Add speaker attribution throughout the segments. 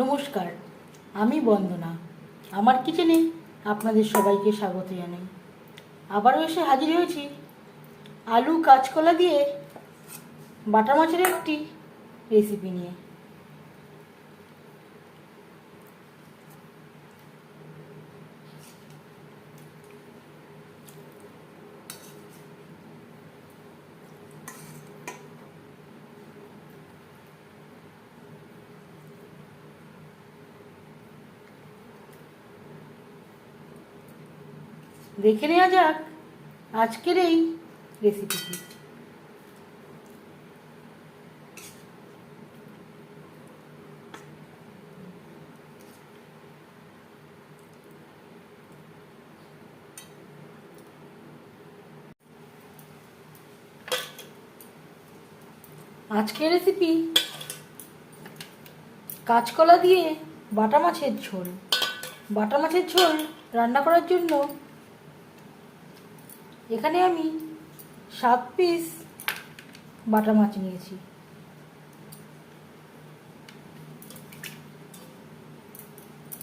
Speaker 1: নমস্কার, আমি বন্দনা। আমার কিচেনে আপনাদের সবাইকে স্বাগত জানাই। আবারও এসে হাজির হয়েছি। আলু, কাঁচকলা দিয়ে বাটা মাছের একটি রেসিপি নিয়ে। দেখে নেওয়া যাক আজকের এই রেসিপিটি আজকের রেসিপি কাঁচকলা দিয়ে বাটা মাছের ঝোল। বাটা মাছের ঝোল রান্না করার জন্য এখানে আমি সাত পিস বাটা মাছ নিয়েছি।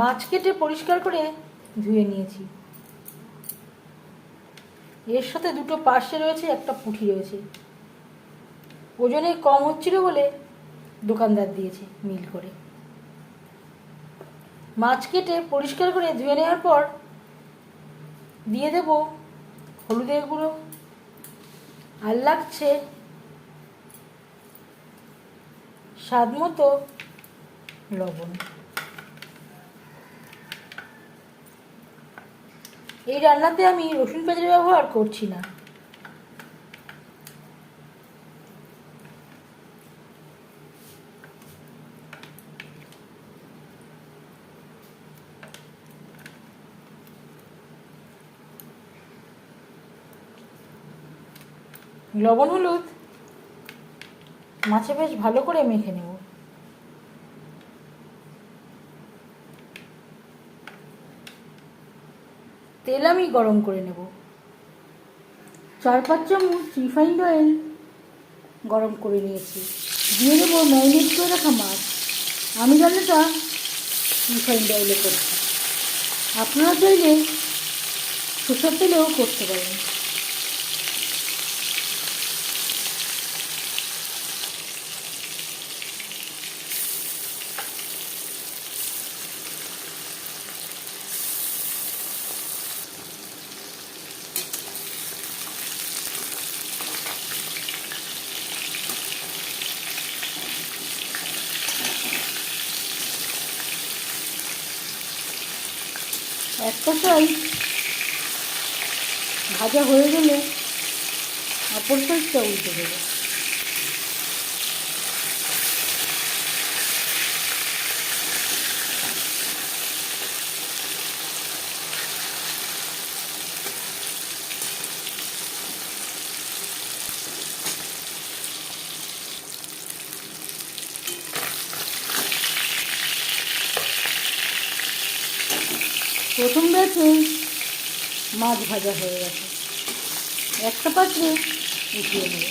Speaker 1: মাছ কেটে পরিষ্কার করে ধুয়ে নিয়েছি। এর সাথে দুটো পার্শে রয়েছে, একটা পুঁটি রয়েছে। ওজনে কম হচ্ছিল বলে দোকানদার দিয়েছে মিল করে। মাছ কেটে পরিষ্কার করে ধুয়ে নেওয়ার পর দিয়ে দেব হলুদের গুঁড়ো আর লাগছে স্বাদ মতো লবণ। এই রান্নাতে আমি রসুন পেঁয়াজের ব্যবহার করছি না। লবণ, হলুদ? মাছে বেশ ভালো করে মেখে নেব। তেল আমি গরম করে নেব। চার পাঁচ চামচ রিফাইন্ড অয়েল গরম করে নিয়েছি। দিয়ে দেবো ম্যারিনেট করে রাখা মাছ। আমি রান্নাটা রিফাইন্ড অয়েলে করছি। আপনারা চাইলে সরষের তেলেও করতে পারেন। একটা কষাই ভাজা হয়ে গেলে অপর সাইডটা উল্টে দেবো। ব্যাচে মাছ ভাজা হয়ে গেছে। একটা পাত্রে উঠিয়ে নেব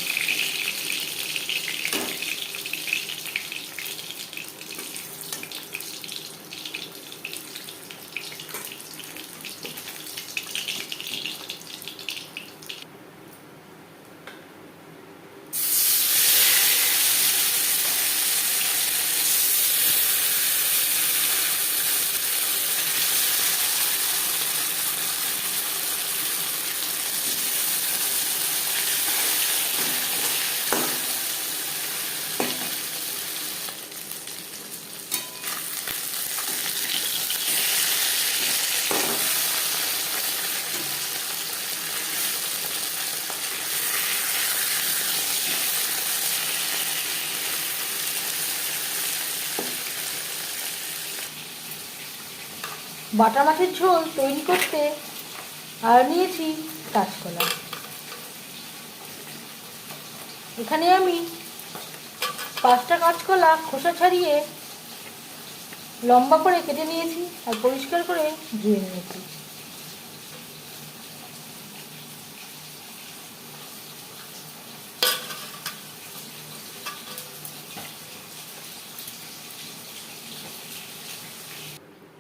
Speaker 1: বাটা মাছের ঝোল তৈরি করতে আর নিয়েছি কাঁচকলা। এখানে আমি পাঁচটা কাঁচকলা খোসা ছাড়িয়ে লম্বা করে কেটে নিয়েছি আর পরিষ্কার করে ধুয়ে নিয়েছি।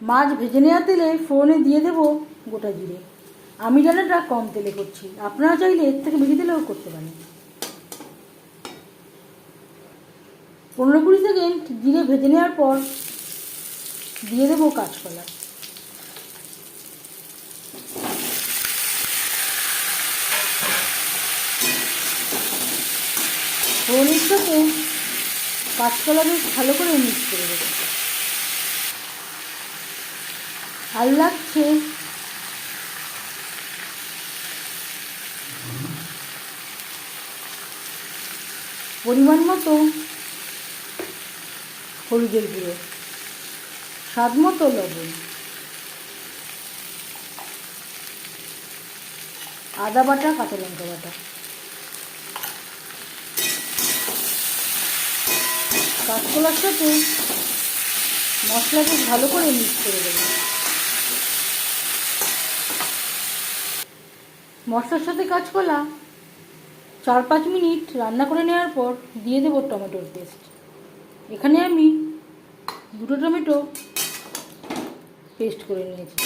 Speaker 1: মাছ ভেজে নেওয়া তেলে ফোড়নে দিয়ে দেব গোটা জিরে। আমি রান্নাটা কম তেলে করছি। আপনারা চাইলে এর থেকে বেশি তেলেও করতে পারেন। পনেরো কুড়ি সেকেন্ড জিরে ভেজে নেওয়ার পর দিয়ে দেবো কাঁচকলা। ফোড়নের সাথে কাঁচকলা বেশ ভালো করে মিক্স করে দেবো। ভালো লাগছে। পরিমাণ মতো হলুদের গুঁড়ো, স্বাদ মতো লবণ, আদা বাটা, কাঁচা লঙ্কা বাটা। কাঁচকলার সাথে মশলাকে ভালো করে মিক্স করে দেবো। মশলার সাথে কাঁচকলা। চার পাঁচ মিনিট রান্না করে নেওয়ার পর দিয়ে দেবো টমেটোর পেস্ট। এখানে আমি দুটো টমেটো পেস্ট করে নিয়েছি।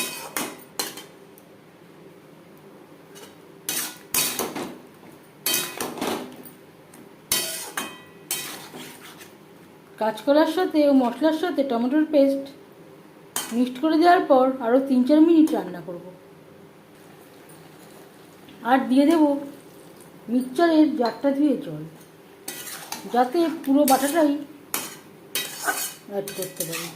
Speaker 1: কাঁচকলার সাথে ও মশলার সাথে টমেটোর পেস্ট মিক্সড করে দেওয়ার পর আরও তিন চার মিনিট রান্না করব। আর দিয়ে দেব মিক্সচারের জারটা ধুয়ে জল, যাতে পুরো বাটাটাই অ্যাড করতে পারি।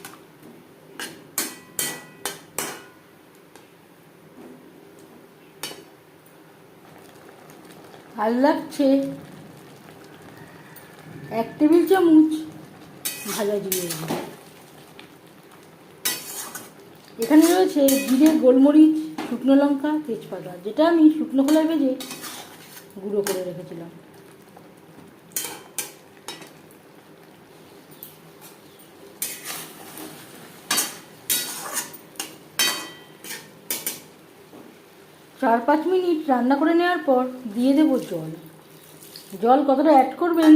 Speaker 1: আর লাগছে। এক টেবিল চামচ ভাজা জিরে এখানে রয়েছে জিরে, গোলমরিচ শুকনো লঙ্কা, তেজপাতা, যেটা আমি শুকনো খোলায় ভেজে গুঁড়ো করে রেখেছিলাম। চার পাঁচ মিনিট রান্না করে নেওয়ার পর দিয়ে দেবো জল। জল কতটা অ্যাড করবেন,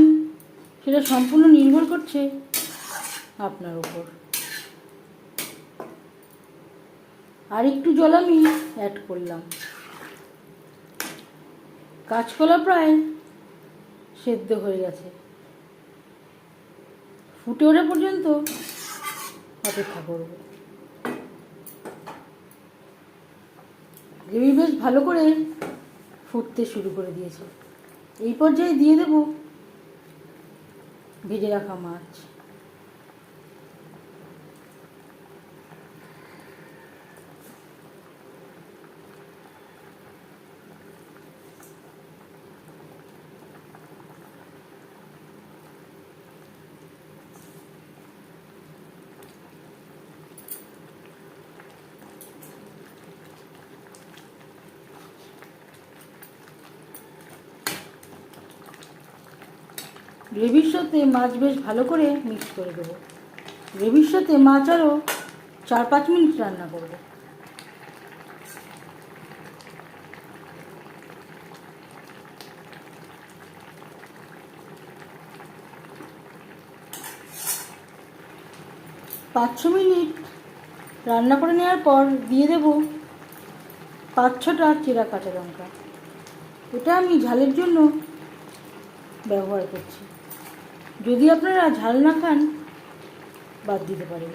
Speaker 1: সেটা সম্পূর্ণ নির্ভর করছে আপনার উপর। আর একটু জল আমি অ্যাড করলাম। কাঁচকলা প্রায় সেদ্ধ হয়ে গেছে। ফুটে ওঠা পর্যন্ত অপেক্ষা করব। গ্রেভি বেশ ভালো করে ফুটতে শুরু করে দিয়েছে। এই পর্যায়ে দিয়ে দেব ভেজে রাখা মাছ। গ্রেভির সাথে মাছ বেশ ভালো করে মিক্স করে দেবো। গ্রেভির সাথে মাছ আরও চার পাঁচ মিনিট রান্না করব। পাঁচ ছ মিনিট রান্না করে নেওয়ার পর দিয়ে দেব পাঁচ ছটা চিরা কাঁচা লঙ্কা। এটা আমি ঝালের জন্য ব্যবহার করছি। যদি আপনারা ঝাল না খান, বাদ দিতে পারেন।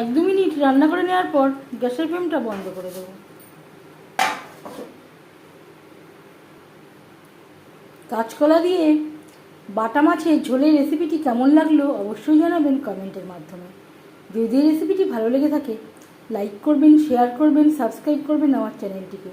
Speaker 1: এক দু মিনিট রান্না করে নেওয়ার পর গ্যাসের ফ্লেমটা বন্ধ করে দেবো। কাঁচকলা দিয়ে বাটা মাছের ঝোলের রেসিপিটি কেমন লাগল অবশ্যই জানাবেন কমেন্টের মাধ্যমে। যদি রেসিপিটি ভালো লেগে থাকে, লাইক করবেন, শেয়ার করবেন, সাবস্ক্রাইব করবেন আমার চ্যানেলটিকে।